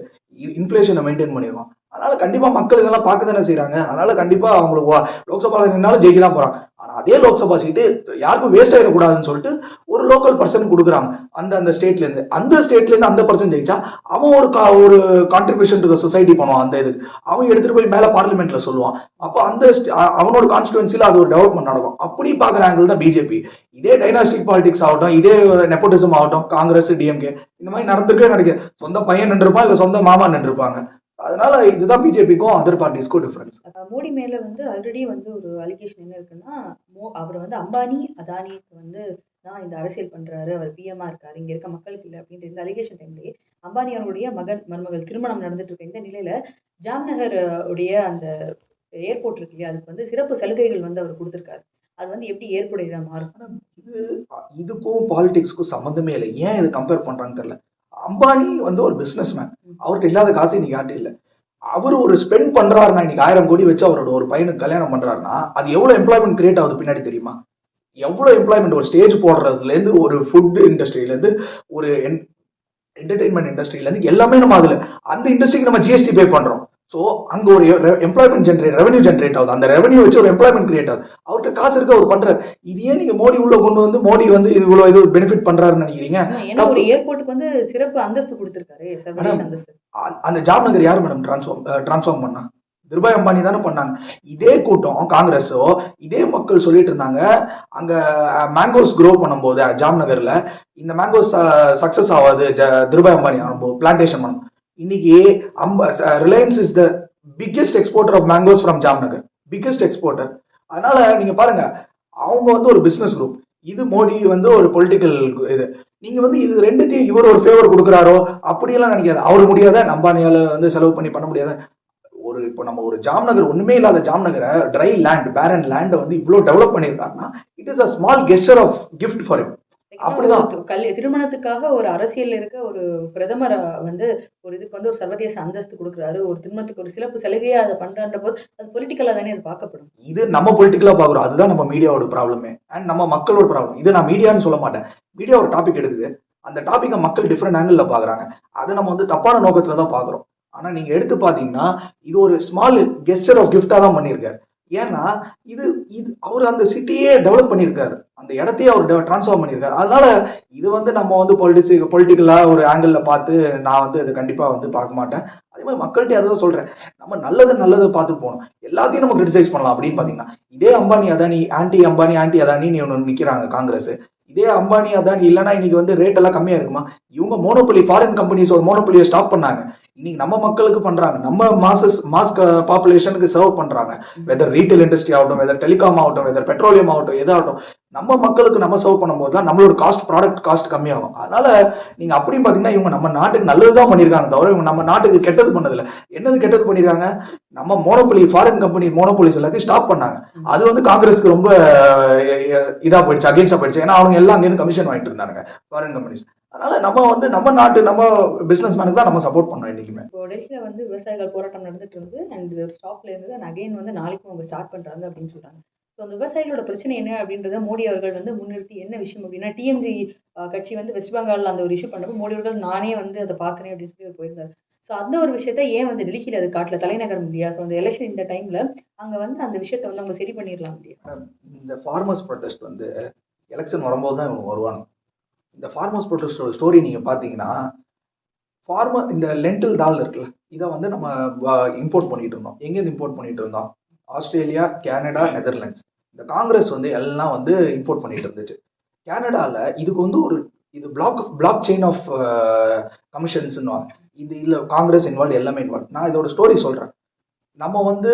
இன்ஃபிளேஷனை மெயின்டைன் பண்ணிருக்கோம் அதனால கண்டிப்பா மக்கள் இதெல்லாம் பார்க்க தானே செய்யறாங்க அதனால கண்டிப்பா அவங்களுக்கு வா- லோக்சபால நின்னாலும் ஜெயிக்க தான் போறாங்க. ஆனா அதே லோக்சபா சீட்டு யாருக்கும் வேஸ்ட் ஆயிடக்கூடாதுன்னு சொல்லிட்டு ஒரு லோக்கல் பர்சன் கொடுக்குறாங்க. அந்த அந்த ஸ்டேட்ல இருந்து. அந்த ஸ்டேட்ல இருந்து அந்த பர்சன் ஜெயிச்சா அவன் ஒரு கா- ஒரு கான்ட்ரிபியூஷன் டு சொசைட்டி பண்ணுவான் அந்த இதுக்கு. அவன் எடுத்துட்டு போய் மேல பார்லிமெண்ட்ல சொல்லுவான். அப்போ அந்த அவனோட கான்ஸ்டுவன்சில அது ஒரு டெவலப்மெண்ட் நடக்கும். அப்படி பாக்குற ஆங்கிள் தான் பிஜேபி இதே டைனாஸ்டிக் பாலிடிக்ஸ் ஆகட்டும் இதே நெப்போட்டிசம் ஆகட்டும் காங்கிரஸ் டிஎம்கே இந்த மாதிரி நடந்திருக்கே நடக்க சொந்த பையன் நின்றுப்பான் இல்ல சொந்த மாமா நின்றுப்பாங்க அதனால இதுதான் பிஜேபிக்கும் அதர் பார்ட்டிஸ்க்கும் டிஃபரன்ஸ் மோடி மேல வந்து ஆல்ரெடி வந்து ஒரு அலிகேஷன் என்ன இருக்குன்னா மோ அவர் வந்து அம்பானி அதானிக்கு வந்து தான் இந்த அரசியல் பண்றாரு அவர் பிஎம்ஆ இருக்காரு இங்க இருக்க மக்களுக்கு இல்லை அப்படின்ற இந்த அலிகேஷன் டைம்லயே அம்பானி அவருடைய மகன் மருமகள் திருமணம் நடந்துட்டு இருக்க இந்த நிலையில ஜாம்நகர் உடைய அந்த ஏர்போர்ட் இருக்கு இல்லையா அதுக்கு வந்து சிறப்பு சலுகைகள் வந்து அவர் கொடுத்திருக்காரு. அது வந்து எப்படி ஏற்புடையதா மாறும்? இது இதுக்கும் பாலிடிக்ஸ்க்கும் சம்மந்தமே இல்லை. ஏன் இது கம்பேர் பண்றாங்கன்னு தெரியல. அம்பானி வந்து ஒரு பிசினஸ் மேன் அவர்கிட்ட இல்லாத காசு இன்னைக்கு யார்ட்டும் இல்லை. அவர் ஒரு ஸ்பெண்ட் பண்றாருன்னா இன்னைக்கு ஆயிரம் கோடி வச்சு அவரோட ஒரு பையனுக்கு கல்யாணம் பண்றாருன்னா அது எவ்வளவு எம்ப்ளாய்மெண்ட் கிரியேட் ஆகுது பின்னாடி தெரியுமா? எவ்வளவு எம்ப்ளாய்மெண்ட் ஒரு ஸ்டேஜ் போடுறதுல இருந்து ஒரு ஃபுட் இண்டஸ்ட்ரியில இருந்து ஒரு என்டர்டைன்மெண்ட் இண்டஸ்ட்ரியில இருந்து எல்லாமே நம்ம அதுல. அந்த இண்டஸ்ட்ரிக்கு நம்ம ஜிஎஸ்டி பே பண்றோம். ஸோ அங்க ஒரு எம்ப்ளாய்மெண்ட் ஜென்ரேட் ரெவன்யூ ஜென்ரேட் ஆகுது. அந்த ரெவன்யூ வச்சு ஒரு எம்ப்ளாய்மெண்ட் கிரியேட் ஆகுது. அவர்கிட்ட காசு இருக்கு? அவர் பண்றாரு. இது ஏன் நீங்க மோடி உள்ள கொண்டு வந்து மோடி வந்து இது இவ்வளவு இது பெனிஃபிட் பண்றாருன்னு நினைக்கிறீங்க? ஏன்னா ஒரு ஏர்போர்ட்டுக்கு வந்து சிறப்பு அந்தஸ்து கொடுத்திருக்காரு அந்த ஜாம்நகர் யார் மேடம் டிரான்ஸ்ஃபார்ம் டிரான்ஸ்ஃபார்ம் பண்ணா? திருபாய் அம்பானி தானே பண்ணாங்க. இதே கூட்டம் காங்கிரஸோ இதே மக்கள் சொல்லிட்டு இருந்தாங்க. அங்க மேங்கோஸ் க்ரோ பண்ணும்போது அஹ், ஜாம்நகர்ல இந்த மேங்கோஸ் சக்சஸ் ஆகாது திருபாய் அம்பானி ஆகும்போது பிளான்டேஷன் பண்ணும் இன்னைக்கு அம்ப Reliance is the biggest exporter of mangoes from Jamnagar biggest exporter அதனால நீங்க பாருங்க அவங்க வந்து ஒரு பிசினஸ் குரூப் இது மோடி வந்து ஒரு பொலிட்டிக்கல் இது. நீங்க வந்து இது ரெண்டுத்தையும் இவர் ஒரு ஃபேவர் கொடுக்குறாரோ அப்படியெல்லாம் நினைக்காது. அவர் முடியாத நம்பானியால வந்து செலவு பண்ணி பண்ண முடியாத. ஒரு இப்போ நம்ம ஒரு ஜாம்நகர் ஒண்ணுமே இல்லாத ஜாம்நகரை ட்ரை லேண்ட் பேரன் லேண்டை வந்து இவ்வளோ டெவலப் பண்ணியிருக்காருன்னா it is a small gesture of gift for it அப்படிதான். திருமணத்துக்காக ஒரு அரசியல்ல இருக்க ஒரு பிரதமர் வந்து ஒரு இதுக்கு வந்து ஒரு சர்வதேச அந்தஸ்து கொடுக்குறாரு. ஒரு திருமணத்துக்கு ஒரு சிறப்பு சலுகையா அதை பண்றான்ற போது அது பொலிட்டிக்கலா தானே அது பார்க்கப்படும். இது நம்ம பொலிட்டிக்கலா பாக்குறோம் அதுதான் நம்ம மீடியாவோட ப்ராப்ளமே அண்ட் நம்ம மக்களோட ப்ராப்ளம் இது நான் மீடியான்னு சொல்ல மாட்டேன். மீடியா ஒரு டாபிக் எடுக்குது. அந்த டாபிக்கை மக்கள் டிஃப்ரெண்ட் ஆங்கிள் பாக்குறாங்க அதை நம்ம வந்து தப்பான நோக்கத்துல தான் பாக்குறோம் ஆனா நீங்க எடுத்து பாத்தீங்கன்னா இது ஒரு ஸ்மால் கெஸ்டர் ஆஃப் கிஃப்டா தான் பண்ணியிருக்காரு. ஏன்னா இது இது அவர் அந்த சிட்டியே டெவலப் பண்ணியிருக்காரு. அந்த இடத்தையே அவர் டிரான்ஸ்ஃபார்ம் பண்ணியிருக்காரு. அதனால இது வந்து நம்ம வந்து பொலிட்டிக்ஸ் பொலிட்டிக்கலா ஒரு ஆங்கிள் பார்த்து நான் வந்து இது கண்டிப்பா வந்து பார்க்க மாட்டேன். அதே மாதிரி மக்கள்கிட்ட அதை தான் சொல்றேன். நம்ம நல்லது நல்லது பார்த்து போகணும். எல்லாத்தையும் நம்ம கிரிட்டிசைஸ் பண்ணலாம் அப்படின்னு பாத்தீங்கன்னா இதே அம்பானி அதானி ஆன்டி அம்பானி ஆன்டி அதானி ஒன்று நிக்கிறாங்க காங்கிரஸ். இதே அம்பானி அதானி இல்லைன்னா இன்னைக்கு வந்து ரேட் எல்லாம் கம்மியா இருக்குமா? இவங்க மோனோபலி ஃபாரின் கம்பெனிஸ் ஒரு மோனோபலியை ஸ்டாப் பண்ணாங்க. இன்னைக்கு நம்ம மக்களுக்கு பண்றாங்க. நம்ம மாசஸ் மாஸ் பாப்புலேஷனுக்கு சர்வ் பண்றாங்க. வெதர் ரீட்டைல் இண்டஸ்ட்ரி ஆகட்டும் வெதர் டெலிகாம் ஆகட்டும் வெதர் பெட்ரோலியம் ஆகட்டும் எதாகட்டும் நம்ம மக்களுக்கு நம்ம சர்வ் பண்ணும்போது தான் நம்மளோட காஸ்ட் ப்ராடக்ட் காஸ்ட் கம்மியாகும். அதனால நீங்க அப்படின்னு பாத்தீங்கன்னா இவங்க நம்ம நாட்டுக்கு நல்லது தான் பண்ணியிருக்காங்க தவிர இவங்க நம்ம நாட்டுக்கு கெட்டது பண்ணதில்ல. என்னது கெட்டது பண்ணிருக்காங்க? நம்ம மோனோபொலி ஃபாரின் கம்பெனி மோனோபொலிஸ் எல்லாத்தையும் ஸ்டாப் பண்ணாங்க. அது வந்து காங்கிரஸ்க்கு ரொம்ப இதாக இதா போயிடுச்சு அகேன்ஸ்டா போயிடுச்சு. ஏன்னா அவங்க எல்லாம் அங்கேருந்து கமிஷன் வாங்கிட்டு இருந்தாங்க ஃபாரின் கம்பெனிஸ் அதனால நம்ம வந்து நம்ம நாட்டு நம்ம பிசினஸ் மேனுக்கு தான் நம்ம சப்போர்ட் பண்ணோம் என்னைக்குமே இப்போ டெல்லியில வந்து விவசாயிகள் போராட்டம் நடந்துட்டு இருந்து அண்ட் இது ஒரு ஸ்டாப்ல இருந்தது. அண்ட் அகைன் வந்து நாளைக்கும் அவங்க ஸ்டார்ட் பண்றாங்க அப்படின்னு சொல்றாங்க. ஸோ அந்த விவசாயிகளோட பிரச்சனை என்ன அப்படின்றத மோடி அவர்கள் வந்து முன்னிறுத்தி என்ன விஷயம் அப்படின்னா டிஎம்ஜி கட்சி வந்து வெஸ்ட் பெங்கால்ல அந்த ஒரு இஷ்யூ பண்ணப்போ மோடி அவர்கள் நானே வந்து அதை பார்க்கறேன் அப்படின்னு சொல்லி போயிருந்தார். ஸோ அந்த ஒரு விஷயத்த ஏன் வந்து டெல்லியில் அது காட்டல? தலைநகரம் இல்லையா ஸோ அந்த எலெக்ஷன் இந்த டைம்ல அங்க வந்து அந்த விஷயத்த வந்து அவங்க சரி பண்ணிடலாம் இல்லையா இந்த ஃபார்மர்ஸ் ப்ரொடெஸ்ட் வந்து எலெக்ஷன் வரும்போது தான் இவங்க வருவாங்க. இந்த ஃபார்மர்ஸ் ப்ரொடெஸ்டோட ஸ்டோரி நீங்கள் பார்த்தீங்கன்னா ஃபார்மர் இந்த லென்டில் தால் இருக்குல்ல இதை வந்து நம்ம இம்போர்ட் பண்ணிட்டு இருந்தோம். எங்கேருந்து இம்போர்ட் பண்ணிட்டு இருந்தோம்? Australia Canada Netherlands. இந்த காங்கிரஸ் வந்து எல்லாம் வந்து இம்போர்ட் பண்ணிட்டு இருந்துச்சு. கனடாவில் இதுக்கு வந்து ஒரு இது பிளாக் பிளாக் செயின் ஆஃப் கமிஷன்ஸ்னுவாங்க இது இல்லை காங்கிரஸ் இன்வால்வ் எல்லாமே இன்வால்வ் நான் இதோட ஸ்டோரி சொல்கிறேன் நம்ம வந்து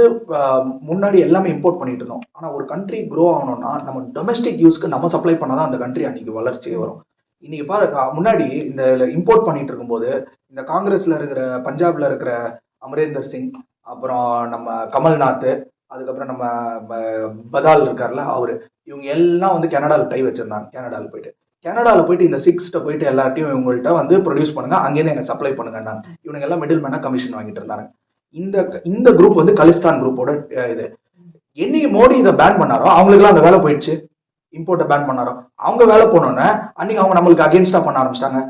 முன்னாடி எல்லாமே இம்போர்ட் பண்ணிட்டு இருந்தோம். ஆனால் ஒரு கண்ட்ரி க்ரோ ஆகணும்னா நம்ம டொமஸ்டிக் யூஸ்க்கு நம்ம சப்ளை பண்ணால் தான் அந்த கண்ட்ரி அன்னைக்கு வளர்ச்சியே வரும். இன்னைக்கு பாரு முன்னாடி இந்த இம்போர்ட் பண்ணிட்டு இருக்கும்போது இந்த காங்கிரஸ்ல இருக்கிற பஞ்சாப்ல இருக்கிற அமரேந்தர் சிங் அப்புறம் நம்ம கமல்நாத் அதுக்கப்புறம் நம்ம ப- பதால் இருக்கார்ல அவரு. இவங்க எல்லாம் வந்து கனடாவில் டை வச்சிருந்தாங்க கனடாவில் போயிட்டு. கனடாவில் போயிட்டு இந்த சிக்ஸ்ட்ட போயிட்டு எல்லாத்தையும் இவங்கள்ட்ட வந்து ப்ரொடியூஸ் பண்ணுங்க அங்கேருந்து எனக்கு சப்ளை பண்ணுங்கன்னாங்க. இவனுங்க எல்லாம் மிடில் மேனா கமிஷன் வாங்கிட்டு இருந்தாங்க. இந்த இந்த குரூப் வந்து கலிஸ்தான் குரூப்போட இது. என்னைக்கு மோடி இதை பேன் பண்ணாரோ அவங்களுக்குலாம் அந்த வேலை போயிடுச்சு. இம்போர்ட்டை பேன் பண்ணாரோ. அவங்க வேலை போனோன்னே அன்னைக்கு அவங்க நம்மளுக்கு அகேன்ஸ்டா பண்ண ஆரம்பிச்சிட்டாங்க.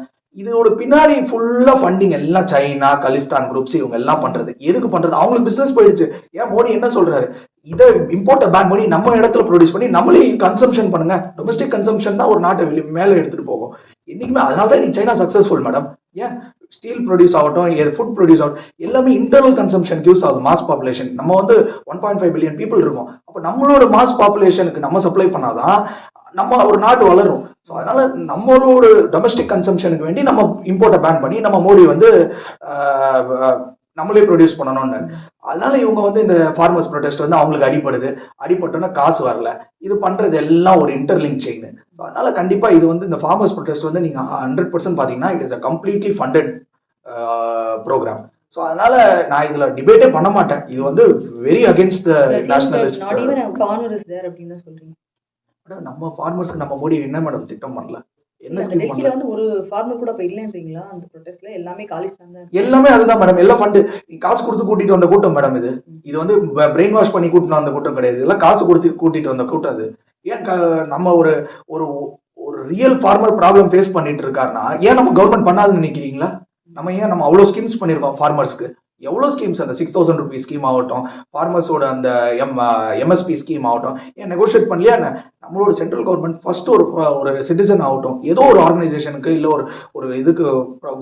இதோட பின்னாடி ஃபுல்லா ஃபண்டிங் எல்லாம் சைனா கலிஸ்தான் குரூப்ஸ் இவங்க எல்லாம் பண்றது. எதுக்கு பண்றது? அவங்களுக்கு பிசினஸ் போயிடுச்சு. ஏன் மோடி என்ன சொல்றாரு? இதை இம்போர்ட்ட பேன் பண்ணி நம்ம இடத்துல ப்ரொடியூஸ் பண்ணி நம்மளே கன்சம்ஷன் பண்ணுங்க. டொமஸ்டிக் கன்சம்ஷன் தான் ஒரு நாட்டை வெளி மேலே எடுத்துட்டு போகும். என்னைக்குமே அதனால தான் நீ சைனா சக்சஸ்ஃபுல் மேடம் ஏன்? ஸ்டீல் ப்ரொடியூஸ் ஆகட்டும் ஃபுட் ப்ரொடியூஸ் ஆகட்டும் எல்லாமே இன்டர்னல் கன்சம்ஷன் யூஸ் ஆகுது மாஸ் பாப்புலேஷன் நம்ம வந்து one point five billion people இருக்கோம். அப்போ நம்மளோட மாஸ் பாப்புலேஷனுக்கு நம்ம சப்ளை பண்ணாதான் நம்ம ஒரு நாடு வளரும். ஸோ அதனால நம்மளோட டொமஸ்டிக் கன்சம்ஷனுக்கு வேண்டி நம்ம இம்போர்ட்டை பேன் பண்ணி நம்ம மோடி வந்து நம்மளே ப்ரொடியூஸ் பண்ணணும்னு. அதனால இவங்க வந்து இந்த ஃபார்மர்ஸ் ப்ரொடெஸ்ட் வந்து அவங்களுக்கு அடிபடுது. அடிபட்டோன்னா காசு வரல. இது பண்றது எல்லாம் ஒரு இன்டர்லிங்க் செயின் அதனால கண்டிப்பா இது வந்து இந்த ஃபார்மர்ஸ் ப்ரொடெஸ்ட் வந்து நீங்க ஹண்ட்ரட் பர்சன்ட் பாத்தீங்கன்னா it is a completely funded program so அதனால நான் இதுல டிபேட்டே பண்ண மாட்டேன். இது வந்து வெரி அகேன்ஸ்ட் த நேஷனலிஸ்ட் நம்ம ஃபார்மர்ஸ்க்கு நம்ம மோடி என்ன மேடம் திட்டம் பண்ணல? என்ன டெல்லியில வந்து ஒரு ஃபார்மர் கூட இப்ப இல்லைன்றீங்களா அந்த ப்ரொடெஸ்ட்ல எல்லாமே இருக்கு. எல்லாமே அதுதான் மேடம் எல்லாம் ஃபண்டு காசு கொடுத்து கூட்டிட்டு வந்த கூட்டம் மேடம் இது. இது வந்து பிரெயின் வாஷ் பண்ணி கூட்டிட்டு வந்த கூட்டம் கிடையாது. இதெல்லாம் காசு கொடுத்து கூட்டிட்டு வந்த கூட்டம் அது. ஏன் நம்ம ஒரு ஒரு ஒரு ரியல் ஃபார்மர் ப்ராப்ளம் ஃபேஸ் பண்ணிட்டு இருக்காருன்னா ஏன் நம்ம கவர்மெண்ட் பண்ணாதுன்னு நினைக்கிறீங்களா? நம்ம ஏன் நம்ம அவ்வளோ ஸ்கீம்ஸ் பண்ணியிருக்கோம் ஃபார்மர்ஸ்க்கு எவ்வளோ ஸ்கீம்ஸ் அந்த சிக்ஸ் தௌசண்ட் ருபீஸ் ஸ்கீம் ஆகட்டும் ஃபார்மர்ஸோட அந்த எம் எம்எஸ்பி ஸ்கீம் ஆகட்டும் ஏன் நெகோஷியேட் பண்ணலையா என்ன? நம்மளோட சென்ட்ரல் கவர்மெண்ட் ஃபர்ஸ்ட் ஒரு ஒரு சிட்டிசன் ஆகட்டும். ஏதோ ஒரு ஆர்கனைசேஷனுக்கு இல்லை ஒரு ஒரு இதுக்கு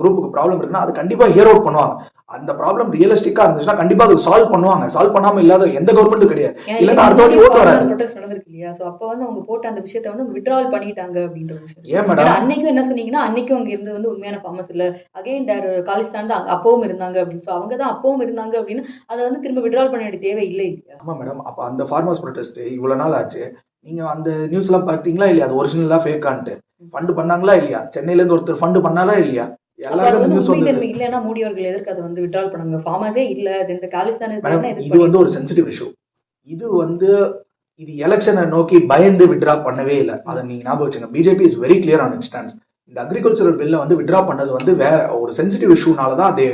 குரூப்புக்கு ப்ராப்ளம் இருக்குன்னா அது கண்டிப்பாக ஹியர் அவுட் பண்ணுவாங்க. அந்த ப்ராப்ளம் ரியலிஸ்டிக்கா இருந்துச்சுன்னா கண்டிப்பா அது சால்வ் பண்ணுவாங்க. சால்வ் பண்ணாம இல்லாத எந்த கவர்மெண்ட்டும் கிடையாது. இல்லைன்னா அடுத்த வாட்டி ஓட்டு வராது. ப்ரொடெஸ்ட் நடந்திருக்கு இல்லையா? சோ அப்ப வந்து அவங்க போட்ட அந்த விஷயத்தை வந்து விட்ரால் பண்ணிட்டாங்க அப்படின்ற விஷயம். ஏன் மேடம் அன்னைக்கும் என்ன சொன்னீங்கன்னா அன்னைக்கும் அங்க இருந்து வந்து உண்மையான ஃபார்மர்ஸ் இல்ல. அகைன் தேர் காலிஸ்தான் தான் அப்பவும் இருந்தாங்க அப்படின்னு. ஸோ அவங்க தான் அப்பவும் இருந்தாங்க அப்படின்னு. அதை வந்து திரும்ப விட்ரால் பண்ண வேண்டிய தேவை இல்லை இல்லையா? ஆமா மேடம் அப்ப அந்த ஃபார்மர்ஸ் ப்ரொடெஸ்ட் இவ்வளவு நாள் ஆச்சு. நீங்க அந்த நியூஸ் எல்லாம் பார்த்தீங்களா இல்லையா? அது ஒரிஜினலா ஃபேக்கான்ட்டு ஃபண்டு பண்ணாங்களா இல்லையா? சென்னையில இருந்து ஒருத்தர் ஃபண்டு பண்ணாரா இல்லையா? இல்லைன்னா மோடி அவர்கள் எதற்கு அதை வந்து விட்ரால் பண்ணாங்க? ஃபார்மர்ஸே இல்ல இந்த காலிஸ்தான் இது வந்து ஒரு சென்சிட்டிவ் இஷ்யூ இது வந்து இது எலெக்ஷனை நோக்கி பயந்து விட்ரா பண்ணவே இல்லை. அதை நீங்க ஞாபகம் வச்சுங்க BJP is very clear on stands இந்த அக்ரிகல்ச்சரல் பில்லை வந்து விட்ரா பண்ணது வந்து வேற ஒரு சென்சிட்டிவ் இஷ்யூனால தான் தே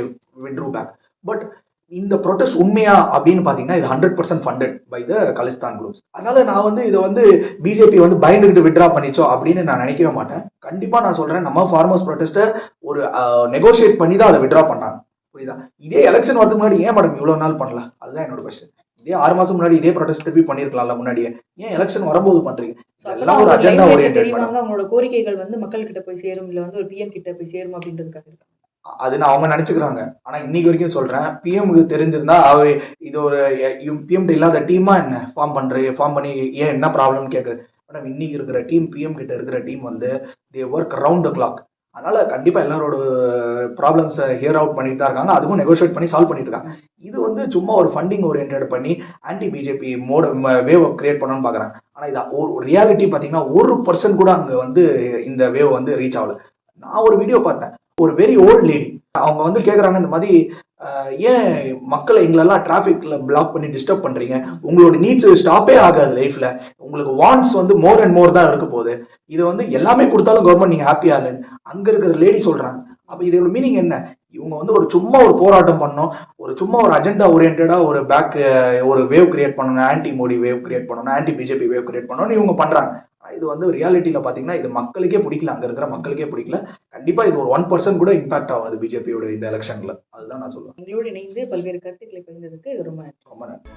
விட்ரூ பேக் பட் இந்த ப்ரொடெஸ்ட் உண்மையா அப்படின்னு பாத்தீங்கன்னா இது hundred percent funded by the Khalistan groups அதனால நான் வந்து இதை வந்து பிஜேபி வந்து பயந்துகிட்டு விட்ரா பண்ணிச்சோ அப்படின்னு நான் நினைக்கவே மாட்டேன். கண்டிப்பா நான் சொல்றேன் நம்ம ஃபார்மர்ஸ் ப்ரொடெஸ்ட்டை ஒரு நெகோஷியேட் பண்ணி தான் அதை விட்ரா பண்ணாங்க. புரியுதா? இதே எலெக்ஷன் வரதுக்கு முன்னாடி ஏன் மேடம் இவ்வளவு நாள் பண்ணல? அதுதான் என்னோட கொஸ்டின் இதே ஆறு மாசம் முன்னாடி இதே ப்ரொடெஸ்ட் திருப்பி பண்ணிருக்கலாம்ல முன்னாடியே. ஏன் எலெக்ஷன் வரும்போது பண்றீங்க? இதெல்லாம் ஒரு அஜெண்டா limelight ஓரியன்ட் தெரிவாங்க அவங்களோட கோரிக்கைகள் வந்து மக்கள் கிட்ட போய் சேரும் இல்ல வந்து ஒரு பிஎம் கிட்ட போய் சேரும் அப்படின்றதுக்காக அதுன்னு அது நான் அவங்க நினைச்சுக்கிறாங்க. ஆனா இன்னைக்கு வரைக்கும் சொல்றேன் பிஎம்க்கு தெரிஞ்சிருந்தா அவ இது ஒரு பிஎம் இல்லாத டீமா என்ன? ஃபார்ம் பண்ற ஃபார்ம் பண்ணி ஏன் என்ன ப்ராப்ளம்னு கேக்குது. மேடம் இன்னைக்கு இருக்கிற டீம் பிஎம் கிட்ட இருக்கிற டீம் வந்து they work round the clock அதனால கண்டிப்பா எல்லாரோட ப்ராப்ளம்ஸ் ஹியர் அவுட் பண்ணிட்டு தான் இருக்காங்க. அதுவும் நெகோஷியேட் பண்ணி சால்வ் பண்ணிட்டு இருக்காங்க. இது வந்து சும்மா ஒரு ஃபண்டிங் ஓரியன்ட் பண்ணி anti BJP mode wave create பண்ணணும்னு பாக்குறாங்க. ஆனா இது ஒரு ரியாலிட்டி பாத்தீங்கன்னா ஒரு பர்சன்ட் கூட அங்க வந்து இந்த வேவ் வந்து ரீச் ஆகல. நான் ஒரு வீடியோ பார்த்தேன். ஒரு வெரி ஓல்ட் லேடி அவங்க வந்து கேட்குறாங்க இந்த மாதிரி ஏன் மக்களை எங்களெல்லாம் டிராஃபிக்ல பிளாக் பண்ணி டிஸ்டர்ப் பண்றீங்க? உங்களோட நீட்ஸ் ஸ்டாப்பே ஆகாது லைஃப்ல உங்களுக்கு வான்ஸ் வந்து மோர் அண்ட் மோர் தான் இருக்க போகுது. இது வந்து எல்லாமே கொடுத்தாலும் கவர்மெண்ட் நீங்க ஹாப்பியா இல்லைன்னு. அங்க இருக்கிற லேடி சொல்றாங்க. அப்ப இதோட மீனிங் என்ன? இவங்க வந்து ஒரு சும்மா ஒரு போராட்டம் பண்ணணும். ஒரு சும்மா ஒரு அஜெண்டா ஓரியன்டா ஒரு பேக் ஒரு வேவ் கிரியேட் பண்ணணும். ஆன்டி மோடி வேவ் கிரியேட் பண்ணணும் ஆன்டி பிஜேபி வேவ் கிரியேட் பண்ணணும்னு இவங்க பண்றாங்க. இது வந்து ரியாலிட்டியில பாத்தீங்கன்னா இது மக்களுக்கே பிடிக்கல. அங்க இருக்கிற மக்களுக்கே பிடிக்கல. கண்டிப்பா இது ஒரு ஒன் பர்சன்ட் கூட இம்பாக்ட் ஆகாது பிஜேபியோட இந்த எலெக்ஷன்ல அதுதான் நான் சொல்லுவேன். எங்களோடு இணைந்து பல்வேறு கருத்துக்களை பகிர்ந்ததுக்கு ரொம்ப நன்றி. ரொம்ப நன்றி.